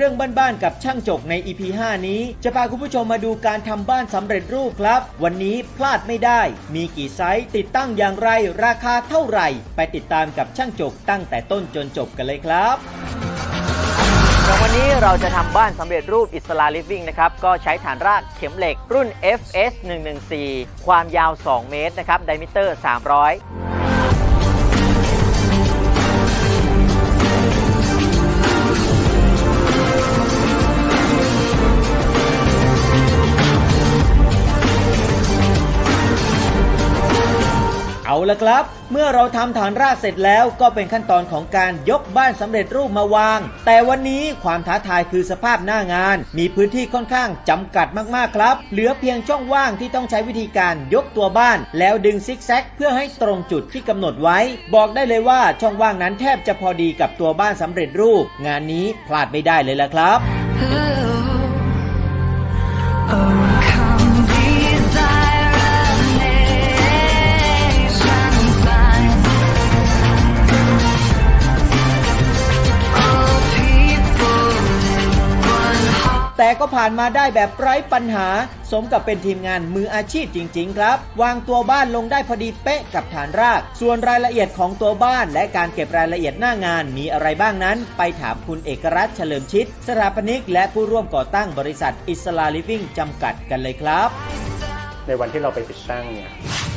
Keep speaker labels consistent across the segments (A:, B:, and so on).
A: เรื่องบ้านๆกับช่างจกใน EP 5 นี้ จะพาคุณผู้ชมมาดูการทำบ้านสำเร็จรูปครับ วันนี้พลาดไม่ได้ มีกี่ไซส์ติดตั้งอย่างไร ราคาเท่าไหร่ ไปติดตามกับช่างจกตั้งแต่ต้นจนจบกันเลยครับวันนี้เราจะทำบ้านสำเร็จรูปอิสลาลิฟวิ่งนะครับ ก็ใช้ฐานรากเข็มเหล็กรุ่น FS 114ความยาว 2 เมตรนะครับ ไดมิเตอร์ 300 ละครับ เมื่อเราทำฐานรากเสร็จแล้วก็เป็นขั้นตอนของการยกบ้านสำเร็จรูปมาวาง แต่วันนี้ความท้าทายคือสภาพหน้างาน มีพื้นที่ค่อนข้างจำกัดมากๆครับ เหลือเพียงช่องว่างที่ต้องใช้วิธีการยกตัวบ้าน แล้วดึงซิกแซกเพื่อให้ตรงจุดที่กำหนดไว้ บอกได้เลยว่าช่องว่างนั้นแทบจะพอดีกับตัวบ้านสำเร็จรูป งานนี้พลาดไม่ได้เลยละครับ แต่ก็ผ่านมาได้แบบไร้ปัญหา สมกับเป็นทีมงานมืออาชีพจริง ๆ ครับ วางตัวบ้านลงได้พอดีเป๊ะกับฐานราก ส่วนรายละเอียดของตัวบ้าน และการเก็บรายละเอียดหน้างานมีอะไรบ้างนั้น ไปถามคุณเอกรัตน์เฉลิมชิดสถาปนิก และผู้ร่วมก่อตั้งบริษัทอิสลาลิฟวิ่งจำกัดกันเลยครับ
B: ในวันที่เราไปติดตั้งเนี่ย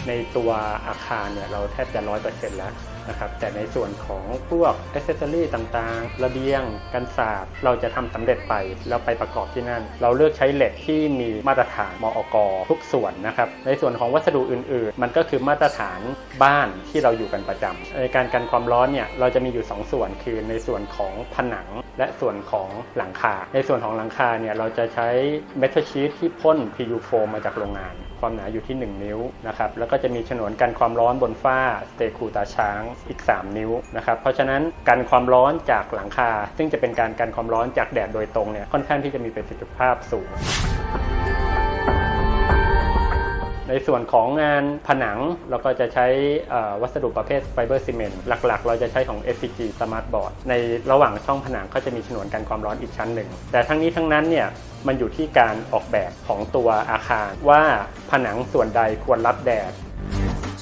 B: ในตัวอาคารเนี่ยเราแทบจะร้อยเปอร์เซ็นต์แล้วนะครับแต่ในส่วนของพวกอ c เซอรี่ต่างๆ ระเบียง กันศาสตร์เราจะทำสำเร็จไปแล้วไปประกอบที่นั่น เราเลือกใช้เหล็กที่มีมาตรฐานมอกทุกส่วนนะครับ ในส่วนของวัสดุอื่นๆ มันก็คือมาตรฐานบ้านที่เราอยู่กันประจำในการกันความร้อนเนี่ยเราจะมีอยู่ 2 ส่วนคือในส่วนของผนังและส่วนของหลังคา ในส่วนของหลังคาเนี่ยเราจะใช้เมทัลชีทที่พ่น PU โฟมมาจากโรงงาน ความหนาอยู่ที่ 1 นิ้วนะครับแล้วก็จะมีฉนวนกันความร้อนบนฝ้าสเตคูตาช้างอีก 3 นิ้วนะครับเพราะฉะนั้นกันความร้อนจากหลังคา ซึ่งจะเป็นการกันความร้อนจากแดดโดยตรงเนี่ยค่อนข้างที่จะมีประสิทธิภาพสูง ในส่วนของงานผนังเราก็จะใช้วัสดุประเภทไฟเบอร์ซีเมนต์หลักๆ เราจะใช้ของ SCG Smart Board ในระหว่างช่องผนังก็จะมีฉนวนกันความร้อนอีกชั้นหนึ่ง แต่ทั้งนี้ทั้งนั้นเนี่ยมันอยู่ที่การออกแบบของตัวอาคารว่าผนังส่วนใดควรรับแดด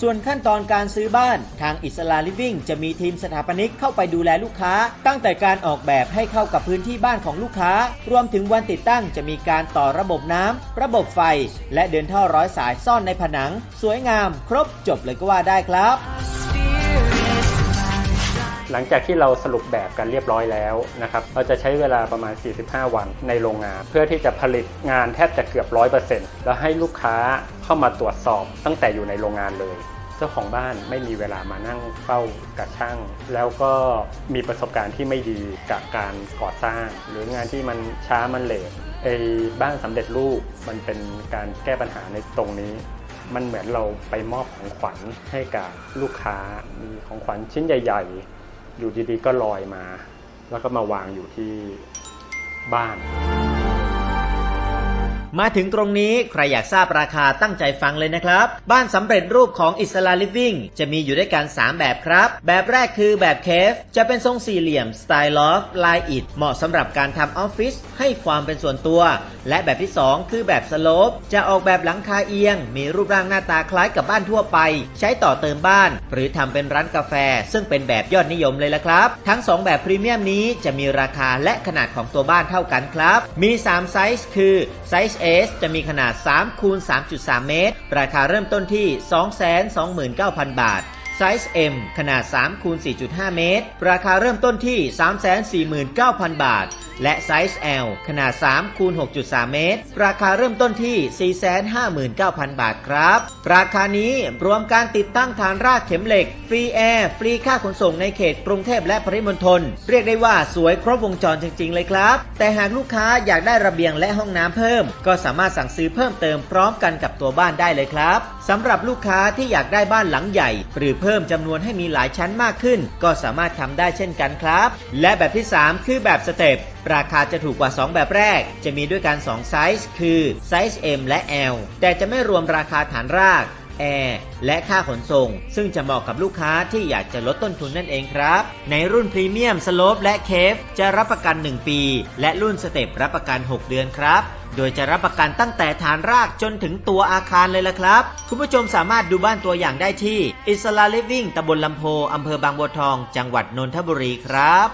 A: ส่วนขั้นตอนการซื้อบ้านทางอิสลาลิฟวิ่งจะมีทีมสถาปนิกเข้าไปดูแลลูกค้า ตั้งแต่การออกแบบให้เข้ากับพื้นที่บ้านของลูกค้า รวมถึงวันติดตั้งจะมีการต่อระบบน้ำระบบไฟ และเดินท่อร้อยสายซ่อนในผนัง สวยงาม ครบจบเลยก็ว่าได้ครับ
B: หลังจากที่เราสรุปแบบกันเรียบร้อยแล้วนะครับเราจะใช้เวลาประมาณ 45 วันในโรงงาน เพื่อที่จะผลิตงานแทบจะเกือบ 100%แล้วให้ลูกค้าเข้ามาตรวจสอบตั้งแต่อยู่ในโรงงานเลยเจ้าของบ้านไม่มีเวลามานั่งเฝ้ากับช่าง แล้วก็มีประสบการณ์ที่ไม่ดีกับการก่อสร้าง หรืองานที่มันช้ามันเลทไอ้บ้านสำเร็จรูปมันเป็นการแก้ปัญหาในตรงนี้ มันเหมือนเราไปมอบของขวัญให้กับลูกค้ามีของขวัญชิ้นใหญ่ ๆ อยู่ดีๆก็ลอยมา แล้วก็มาวางอยู่ที่บ้าน
A: มาถึงตรงนี้ใครอยากทราบราคาตั้งใจฟังเลยนะครับ บ้านสำเร็จรูปของอิสลาลิฟวิ่งจะมีอยู่ด้วยกัน 3 แบบครับ แบบแรกคือแบบเคฟ จะเป็นทรงสี่เหลี่ยมสไตล์ลอฟลายอิดเหมาะสำหรับการทำออฟฟิศให้ความเป็นส่วนตัว และแบบที่ 2 คือแบบสโลปจะออกแบบหลังคาเอียง มีรูปร่างหน้าตาคล้ายกับบ้านทั่วไป ใช้ต่อเติมบ้าน หรือทำเป็นร้านกาแฟ ซึ่งเป็นแบบยอดนิยมเลยละครับ ทั้ง 2 แบบพรีเมียมนี้จะมีราคาและขนาดของตัวบ้านเท่ากันครับ มี 3 ไซส์คือไซส์ S จะมีขนาด3คูณ3.3 เมตร ราคาเริ่มต้นที่ 229,000 บาท ไซส์ M ขนาด3คูณ4.5 เมตร ราคาเริ่มต้นที่ 349,000 บาท และไซส์ L ขนาด3คูณ6.3 เมตร ราคาเริ่มต้นที่ 459,000 บาทครับ ราคานี้รวมการติดตั้งฐานรากเข็มเหล็ก ฟรีแอร์ ฟรีค่าขนส่งในเขตกรุงเทพและปริมณฑล เรียกได้ว่าสวยครบวงจรจริง ๆ เลยครับ แต่หากลูกค้าอยากได้ระเบียงและห้องน้ำเพิ่ม ก็สามารถสั่งซื้อเพิ่มเติมพร้อมกันกับตัวบ้านได้เลยครับสำหรับลูกค้าที่อยากได้บ้านหลังใหญ่หรือเพิ่พิ่มจำนวนให้มีหลายชั้นมากขึ้น ก็สามารถทำได้เช่นกันครับ และแบบที่ 3 คือแบบสเต็ปราคาจะถูกกว่า 2 แบบแรก จะมีด้วยกัน2ไซส์คือไซส์ M และ L แต่จะไม่รวมราคาฐานราก
C: แอร์และค่าขนส่ง ซึ่งจะเหมาะกับลูกค้าที่อยากจะลดต้นทุนนั่นเองครับ ในรุ่นพรีเมียมสโลปและเคฟจะรับประกัน 1 ปี และรุ่นสเต็ปรับประกัน 6 เดือนครับ โดยจะรับประกันตั้งแต่ฐานรากจนถึงตัวอาคารเลยละครับ คุณผู้ชมสามารถดูบ้านตัวอย่างได้ที่อิสลาลิฟวิ่งตำบลลำโพอำเภอบางบัวทอง จังหวัดนนทบุรีครับ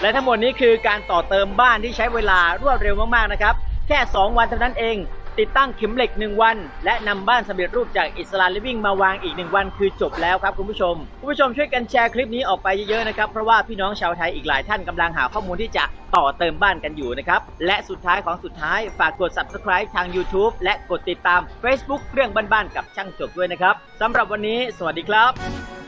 A: และทั้งหมดนี้คือการต่อเติมบ้านที่ใช้เวลารวดเร็วมากๆนะครับ แค่ 2 วันเท่านั้นเอง ติดตั้งเข็มเหล็ก 1 วัน และนำบ้านสำเร็จรูปจากอิสลามลิฟวิ่งมาวางอีก 1 วันคือจบแล้วครับคุณผู้ชม คุณผู้ชมช่วยกันแชร์คลิปนี้ออกไปเยอะๆนะครับ เพราะว่าพี่น้องชาวไทยอีกหลายท่านกำลังหาข้อมูลที่จะต่อเติมบ้านกันอยู่นะครับ และสุดท้ายของสุดท้ายฝากกด subscribe ทาง YouTube และกดติดตาม Facebook เรื่องบ้านๆกับช่างจบด้วยนะครับสำหรับวันนี้ สวัสดีครับ